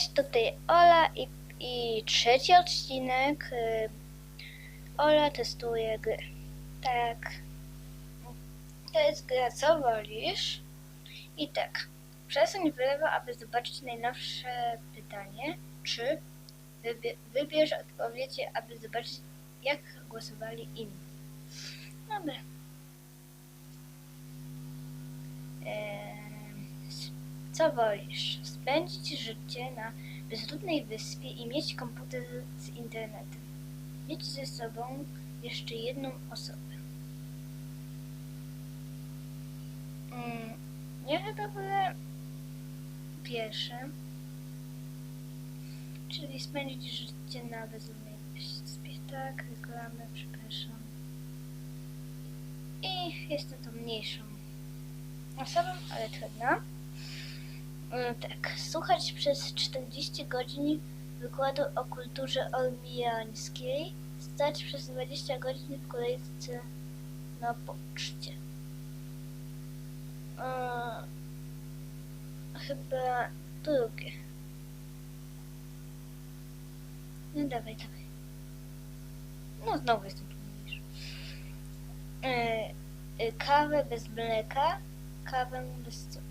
Cześć, tutaj Ola i, i trzeci odcinek. y, Ola testuje gry. Tak. To jest gra Co wolisz? I tak. Przesuń w lewo, aby zobaczyć najnowsze pytanie. Czy wybie- wybierz odpowiedzi, aby zobaczyć, jak głosowali inni. Dobra. Co wolisz? Spędzić życie na bezludnej wyspie i mieć komputer z internetem. Mieć ze sobą jeszcze jedną osobę. Mm, ja chyba wolę pierwsze. Czyli spędzić życie na bezludnej wyspie. Tak, reklamę, przepraszam. I jestem tą mniejszą osobą, ale trudno. Mm, Tak, słuchać przez 40 godzin wykładu o kulturze olmiańskiej, stać przez 20 godzin w kolejce na poczcie. Eee, chyba drugie. No dawaj, dawaj. No znowu jestem trudniejszy. Eee, y, kawę bez mleka, kawę bez cukru.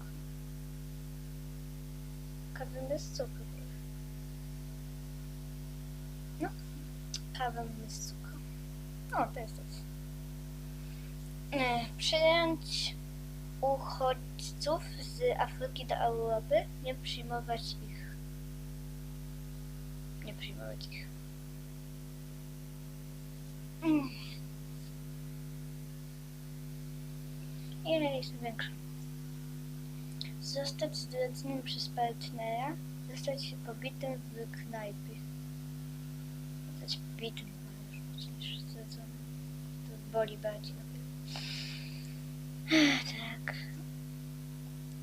Kawę bez cukru. No, kawę bez cukru. O, to jest to. E, Przyjąć uchodźców z Afryki do Europy, nie przyjmować ich. Nie przyjmować ich. Mm. Ile jest większa? Zostać zdradzonym przez partnera, zostać pobitym w knajpie. Zostać pobitym niż zdradzonym. To boli bardziej pewno. Tak.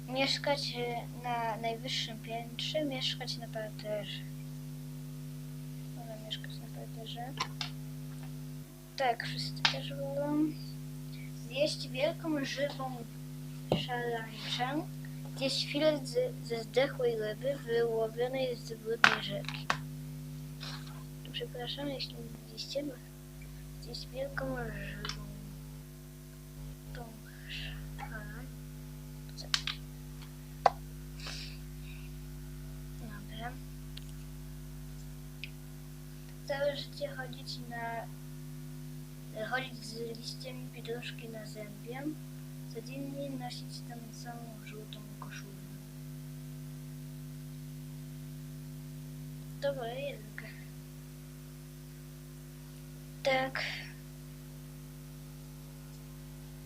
Mieszkać e, na najwyższym piętrze, mieszkać na parterze. Wolę mieszkać na parterze. Tak, wszyscy też wolą. Zjeść wielką, żywą szarańczę, Zjeść filet z, ze zdechłej ryby wyłowionej z brudnej rzeki. Przepraszam, jeśli widzieliście, zjeść wielką żywą tą szarańczę. Dobra. Całe życie chodzić na chodzić z liściem pietruszki na zębie, codziennie nosić tę samą żółtą koszulę. To wolę jedynkę. Tak.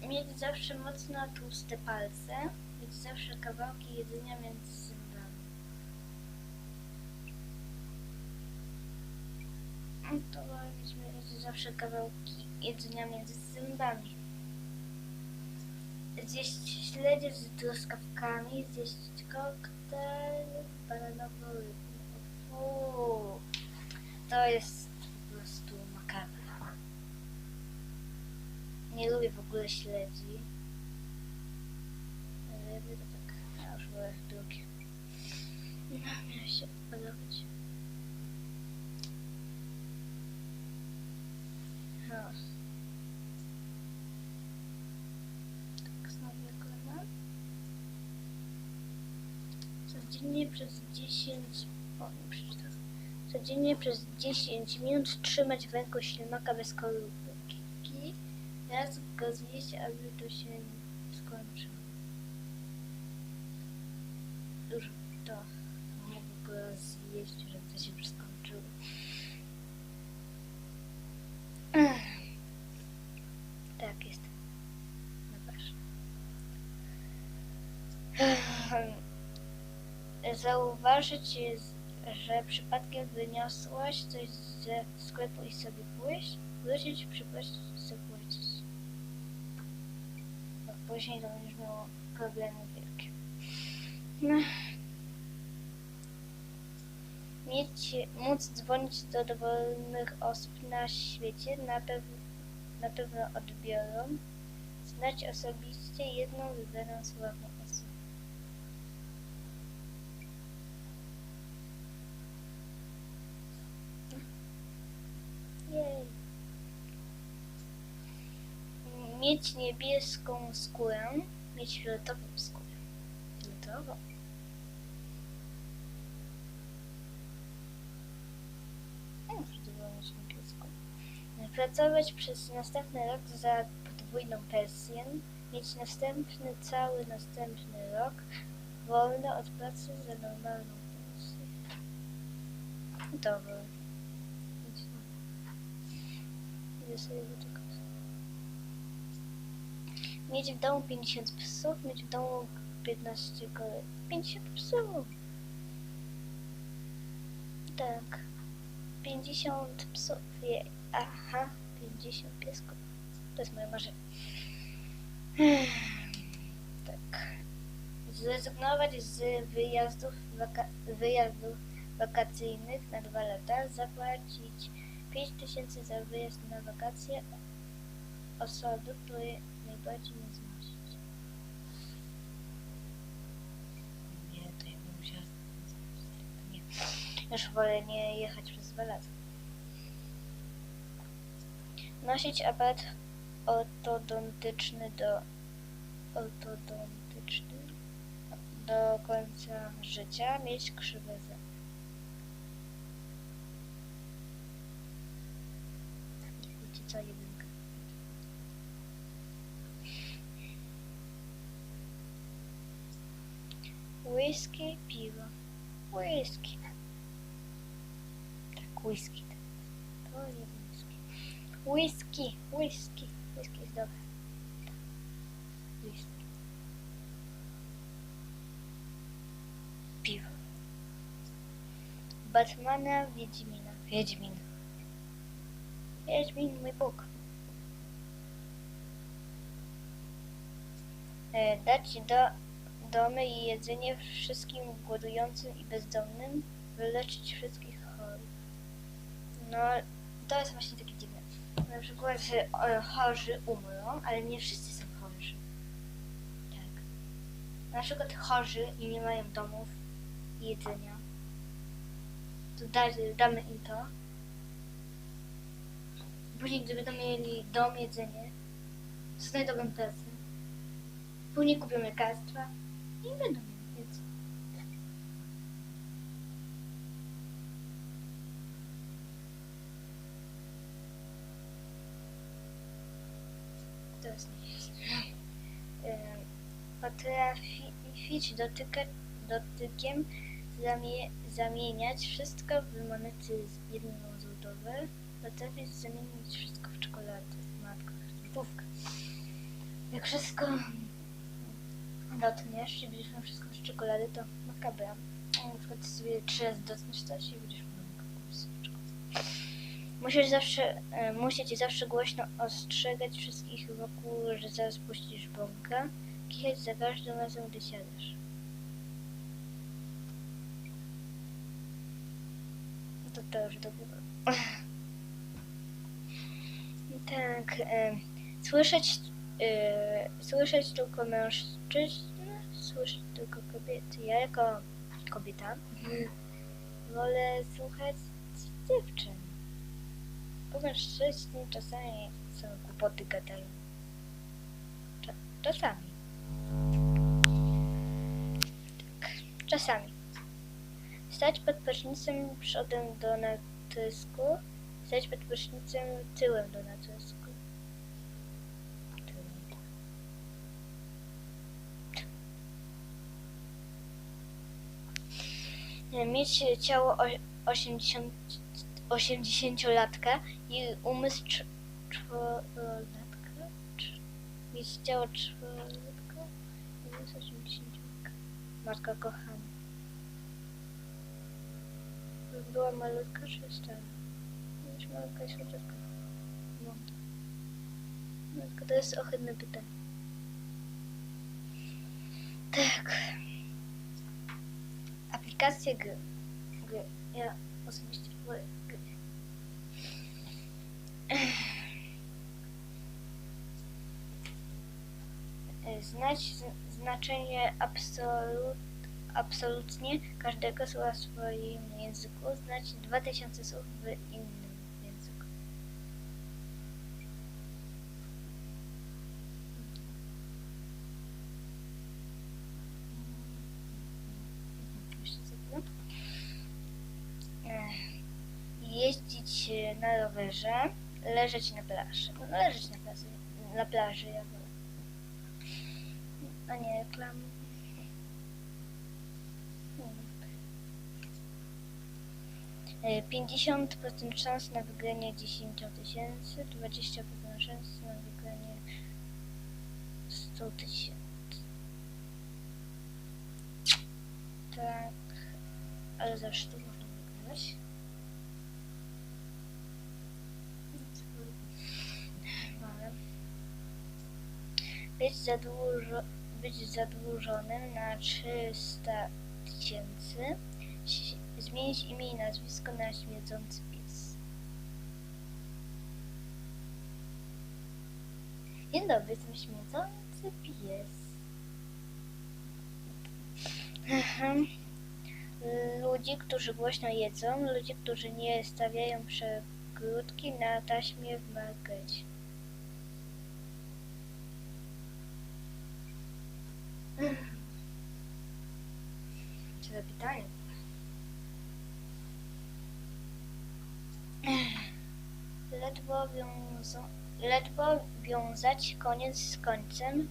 Mieć zawsze mocno tłuste palce, mieć zawsze kawałki jedzenia między zębami. To mieć zawsze kawałki jedzenia między zębami. Zjeść śledzie z truskawkami, zjeść koktajl bananowo-rybny. Fuu, to jest po prostu makabra. Nie lubię w ogóle śledzi. Ryby to tak, ja już wolę drugie. No, miało się podobać. No. Tak, znowu reklama. Codziennie przez 10... O, nie przeczytam. Codziennie przez 10 minut trzymać w ręku ślimaka bez skorupki. Raz go zjeść, aby to się skończyło. Dużo to w ogóle zjeść, żeby to się skończyło. Tak jest. No ważne. Zauważyć, że przypadkiem wyniosłaś coś ze sklepu i sobie pójść, wrócić, przypłacić i zapłacić. Bo później to będziesz miał problemy wielkie. No. Mieć, móc dzwonić do dowolnych osób na świecie na, pew, na pewno odbiorą. Znać osobiście jedną wybraną sławną osobę. Mieć niebieską skórę, mieć fioletową skórę. Fioletową. Pracować przez następny rok za podwójną pensję, mieć następny, cały następny rok wolny od pracy za normalną pensję. Dobra. Idę sobie wyczekać. Mieć w domu 50 psów, mieć w domu 15 gołębi. 50 psów! Tak. 50 psów. Je. Aha, 50 piesków. To jest moje marzenie. Tak. Zrezygnować z wyjazdów, waka wyjazdów wakacyjnych na dwa lata. Zapłacić 5000 za wyjazd na wakacje osoby, której najbardziej nie znosić. Nie, to ja bym musiała... Nie. Już wolę nie jechać przez dwa lata. Nosić aparat ortodontyczny do ortodontyczny do końca życia, mieć krzywe zęby. Wiecie co, Whisky, piwo. Whisky. Tak, whisky. To whisky. Whisky, whisky. Whisky jest dobre. Whisky. Piwo. Batmana, Wiedźmina. Wiedźmin. Wiedźmin, mój Bóg. E, domy i jedzenie wszystkim głodującym i bezdomnym, wyleczyć wszystkich chorych. No, to jest właśnie takie dziwne. Na przykład, że chorzy umrą, ale nie wszyscy są chorzy. Tak. Na przykład chorzy i nie mają domów i jedzenia. To da, damy im to. Później, gdy będą mieli dom, jedzenie, znajdą pracę. Później kupią lekarstwa i będą mieli więcej. To jest nie jest. Em, Potrafić dotykać, dotykiem zamie, zamieniać wszystko w monety jednozłotowe. Potrafić zamienić wszystko w czekoladę. Matko, złotówkę. Jak wszystko dotkniesz i będziesz miał wszystko z czekolady, to makabra. Na przykład sobie trzy razy dotkniesz coś i będziesz miał. Musisz zawsze, e, musi ci zawsze głośno ostrzegać wszystkich wokół, że zaraz puścisz bąka. Kichać za każdym razem, gdy siadasz. No to to już dobre. Tak, e, słyszeć, słyszeć tylko mężczyznę, słyszeć tylko kobiety. Ja jako kobieta wolę słuchać dziewczyn. Bo mężczyźni czasami są głupoty gadają. Cza- czasami. Tak, czasami. Stać pod prysznicem przodem do natrysku, stać pod prysznicem tyłem do natrysku. Tyłem. Nie, Mieć ciało o- 80 80-latka i umysł cz- czworolatka? Cz- Mieć ciało czworolatka i umysł 80-latka. Matka kochana. Była malutka czy stara? Już malutka jest malutka. No. Malutka, to jest ohydne pytanie. Tak. Aplikacje gry. gry. Ja osobiście wolę gry. Znać znaczenie absolut, absolutnie każdego słowa w swoim języku. Znać 2000 słów w innym języku. Jeździć e, na rowerze, leżeć na plaży. No, leżeć na plaży, na plaży ja wolę. A nie reklam. Hmm. E, 50% szans na wygranie 10 tysięcy, 20% szans na wygranie 100 tysięcy. Tak, ale zawsze to można wygrywać. Ale być, zadłużo, być zadłużonym na 300 tysięcy, zmienić imię i nazwisko na śmierdzący pies. Dzień dobry, jestem śmierdzący pies. Ludzi, którzy głośno jedzą, ludzi, którzy nie stawiają przegródki na taśmie w markecie. Co za pytanie? Ledwo, wiązo, ledwo wiązać koniec z końcem,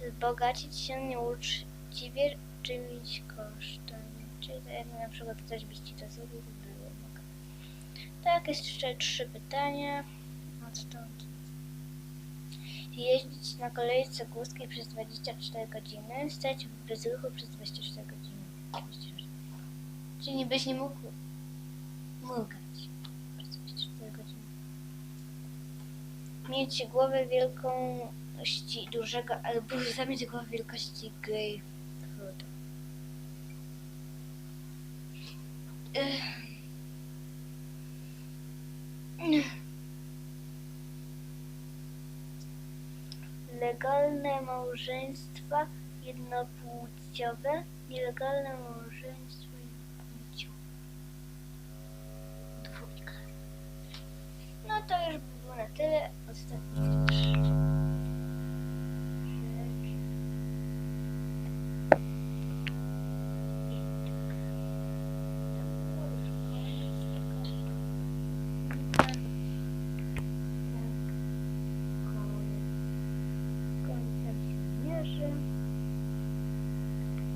wzbogacić się nieuczciwie czyimś kosztem. Czyli to jak na przykład ktoś by ci to zrobił, to było. Tak, jeszcze trzy pytania. Odtąd. Jeździć na kolejce górskiej przez 24 godziny, stać w bezruchu przez 24 godziny. 24. Czyli byś nie mógł mrugać przez 24 godziny. Mieć głowę wielkości dużego, albo zamieć głowę wielkości grejpfruta. Legalne małżeństwa jednopłciowe, nielegalne małżeństwo jednopłciowe. Dwójka. No to już by było na tyle. Ostatni rzecz. I tak. To było już koniec tego odcinka. Tak. Koniec. Końcem się mierzy.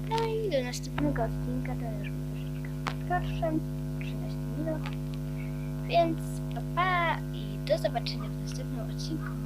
No i do następnego odcinka to już troszeczkę krótszym, 13 minut. Więc pa, pa i do zobaczenia w następnym odcinku.